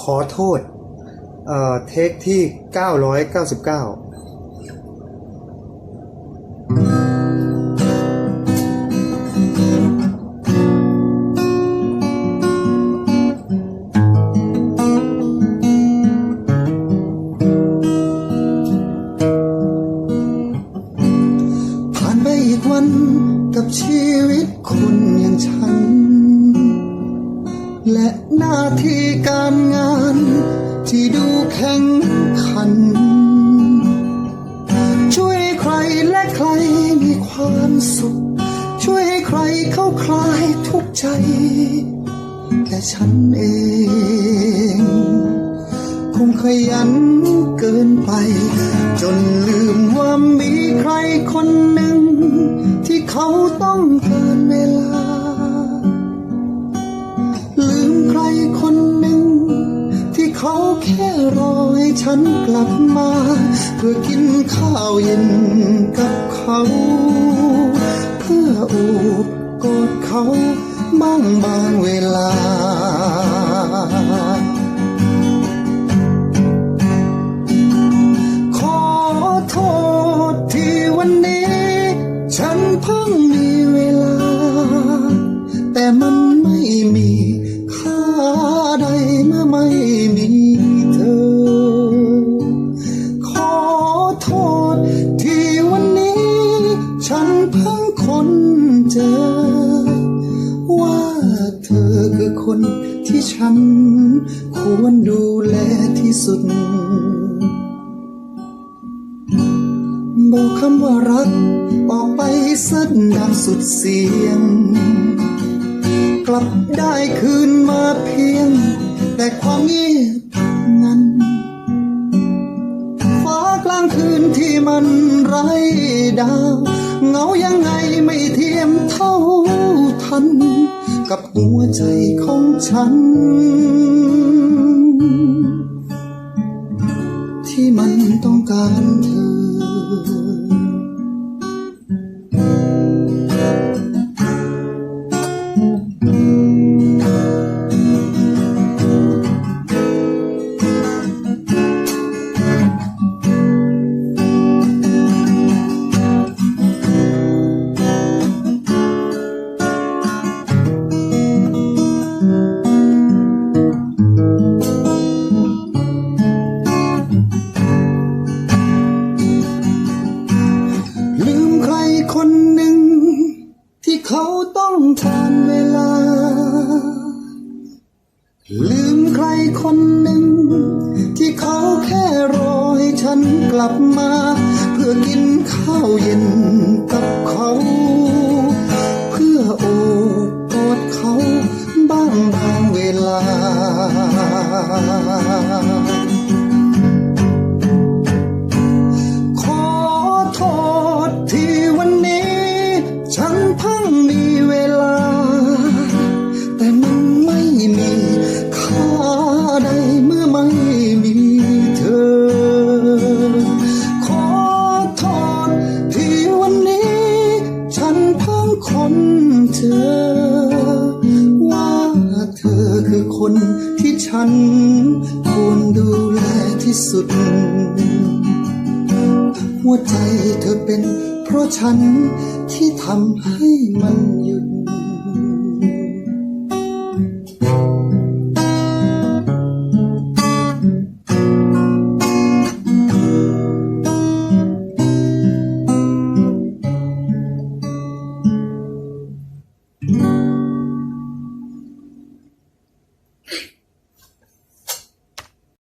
ขอโทษเอ่อเทคที่ 999ผ่านไปอีกวันกับชีวิตคนอย่างฉัน และหน้าที่การงาน ที่ดูแข่งขัน ช่วยใครและใครมีความสุข ช่วยให้ใครเข้าคลายทุกใจ แต่ฉันเอง คงขยันเกินไป จนลืมว่ามีใครคนหนึ่ง ที่เขาต้องการ ฉันกลับมา เพื่อกินข้าวเย็นกับเขา เพื่อโอบกอดเขาบ้างบางเวลา ขอโทษที่วันนี้ ฉันเพิ่งมีเวลา แต่มันไม่มี คนที่ฉัน ควรดูแลที่สุด บอกคำว่ารัก ออกไปสัดดังสุดเสียง กลับได้คืนมาเพียง แต่ความเงียบนั้นฟ้ากลางคืนที่มันไร้ดาว เงายังไงไม่เทียมเท่าทัน กับหัวใจของฉัน ที่มันต้องการ คนหนึ่ง ที่เขาแค่รอให้ฉันกลับมา เพื่อกินข้าวเย็นกับเขา เพื่อโอบกอดเขาบ้างบางเวลา อ ว่าเธอคือคนที่ฉันควรดูแลที่สุด หัวใจเธอเป็นเพราะฉันที่ทำให้มันหยุด